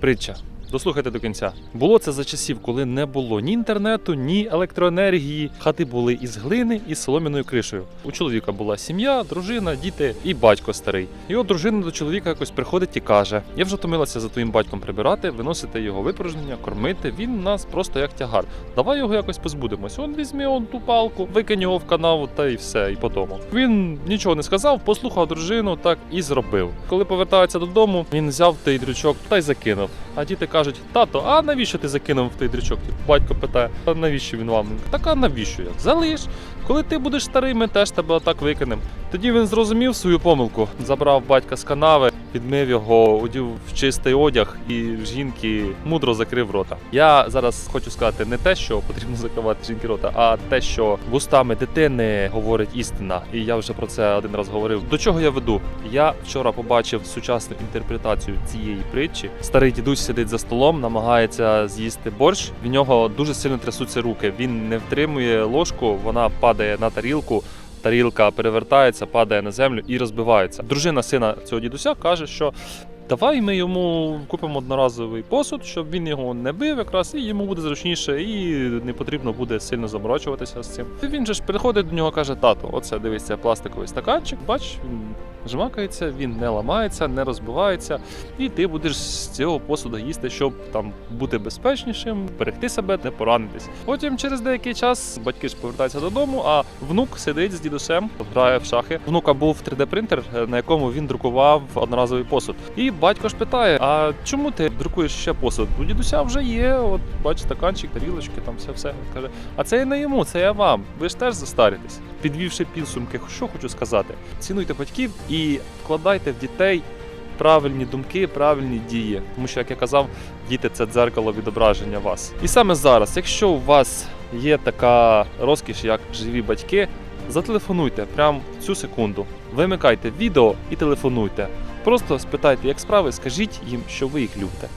Притча. Дослухайте до кінця. Було це за часів, коли не було ні інтернету, ні електроенергії. Хати були із глини і солом'яною кришею. У чоловіка була сім'я, дружина, діти і батько старий. От дружина до чоловіка якось приходить і каже: Я вже втомилася за твоїм батьком прибирати, виносити його випорожнення, кормити. Він нас просто як тягар. Давай його якось позбудемось. Он візьми он ту палку, викинь його в канаву та і все, і по тому. Він нічого не сказав, послухав дружину, так і зробив. Коли повертається додому, він взяв той дрючок та й закинув. А діти кажуть: тато, а навіщо ти закинув в той дрючок? Батько питає, а навіщо він вам? Так а навіщо я? Залиш. Коли ти будеш старий, ми теж тебе отак викинемо. Тоді він зрозумів свою помилку, забрав батька з канави, підмив його, одів в чистий одяг і жінки мудро закрив рота. Я зараз хочу сказати не те, що потрібно закривати жінки рота, а те, що вустами дитини говорить істина. І я вже про це один раз говорив. До чого я веду? Я вчора побачив сучасну інтерпретацію цієї притчі. Старий дідусь сидить за столом, намагається з'їсти борщ. В нього дуже сильно трясуться руки. Він не втримує ложку, вона падає на тарілку. Тарілка перевертається, падає на землю і розбивається. Дружина сина цього дідуся каже, що давай ми йому купимо одноразовий посуд, щоб він його не бив, якраз і йому буде зручніше, і не потрібно буде сильно заморочуватися з цим. І він же ж приходить до нього, каже: тато, оце дивись, це пластиковий стаканчик. Бач, жмакається, він не ламається, не розбивається, і ти будеш з цього посуду їсти, щоб там бути безпечнішим, берегти себе, не поранитись. Потім через деякий час батьки ж повертаються додому, а внук сидить з дідусем, грає в шахи. Внука був 3D-принтер, на якому він друкував одноразовий посуд. І батько ж питає: А чому ти друкуєш ще посуд? У дідуся вже є. От бач, стаканчик, тарілочки, там все все. Каже, а це і не йому, це я вам. Ви ж теж застаритесь. Підвівши підсумки, що хочу сказати: цінуйте батьків і вкладайте в дітей правильні думки, правильні дії. Тому що, як я казав, діти це дзеркало відображення вас. І саме зараз, якщо у вас є така розкіш, як живі батьки, зателефонуйте прямо цю секунду. Вимикайте відео і телефонуйте. Просто спитайте, як справи, скажіть їм, що ви їх любите.